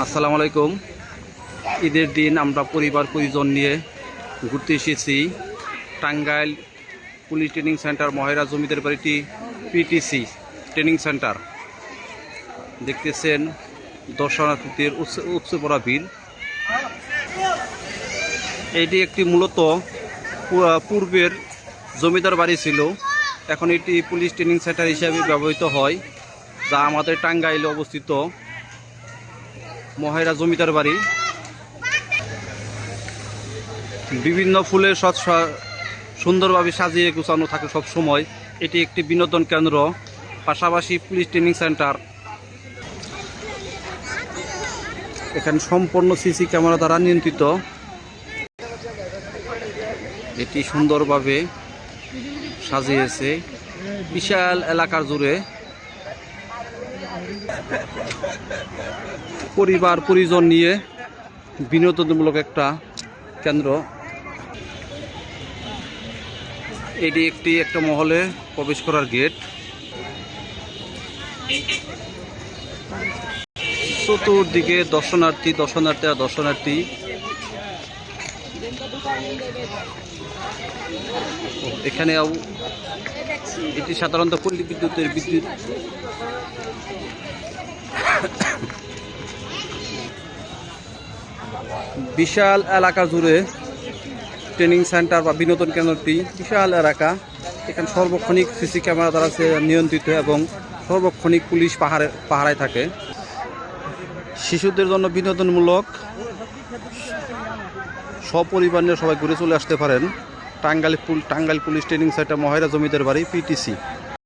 আসসালামু আলাইকুম। ঈদের দিন আমরা পরিবার, পরিজন নিয়ে ঘুরতে এসেছি। Tangail police training centre, Mohera জমিদের বাড়িটি পিটিসি ট্রেনিং সেন্টার। দেখতেছেন দর্শনার্থীদের উৎস- পড়া ভিড়। এটি একটি মূলত পূর্বের জমিদার বাড়ি ছিল। এখন এটি পুলিশ ট্রেনিং সেন্টার হিসাবে ব্যবহৃত হয়, যা আমাদের টাঙ্গাইলে অবস্থিত। মহেরা জমিদার বাড়ি। বিভিন্ন ফুলের সৎ সুন্দরভাবে সাজিয়ে গুছানো থাকে সব সময়। এটি একটি বিনোদন কেন্দ্র, পাশাপাশি পুলিশ ট্রেনিং সেন্টার এখানে সম্পূর্ণ সিসি ক্যামেরা দ্বারা নিয়ন্ত্রিত। এটি সুন্দরভাবে সাজিয়েছে। বিশাল এলাকার জুড়ে। পরিবার, পরিজন নিয়ে বিনোদনমূলক একটা কেন্দ্র। এটি একটি একটা মহলে প্রবেশ করার গেট। চতুর্দিকে দর্শনার্থী দর্শনার্থী আর দর্শনার্থী। এখানে এটি সাধারণত পল্লী বিদ্যুতের বিদ্যুৎ বিশাল এলাকা জুড়ে ট্রেনিং সেন্টার বা বিনোদন কেন্দ্রটি বিশাল এলাকা। এখানে সর্বক্ষণিক সিসি ক্যামেরা দ্বারা নিয়ন্ত্রিত এবং সর্বক্ষণিক পুলিশ পাহাড়ে, পাহারায় থাকে। শিশুদের জন্য বিনোদনমূলক সপরিবার নিয়ে সবাই ঘুরে চলে আসতে পারেন। টাঙ্গাইল পুল Tangail police training centre Mohera জমিদার বাড়ি পিটিসি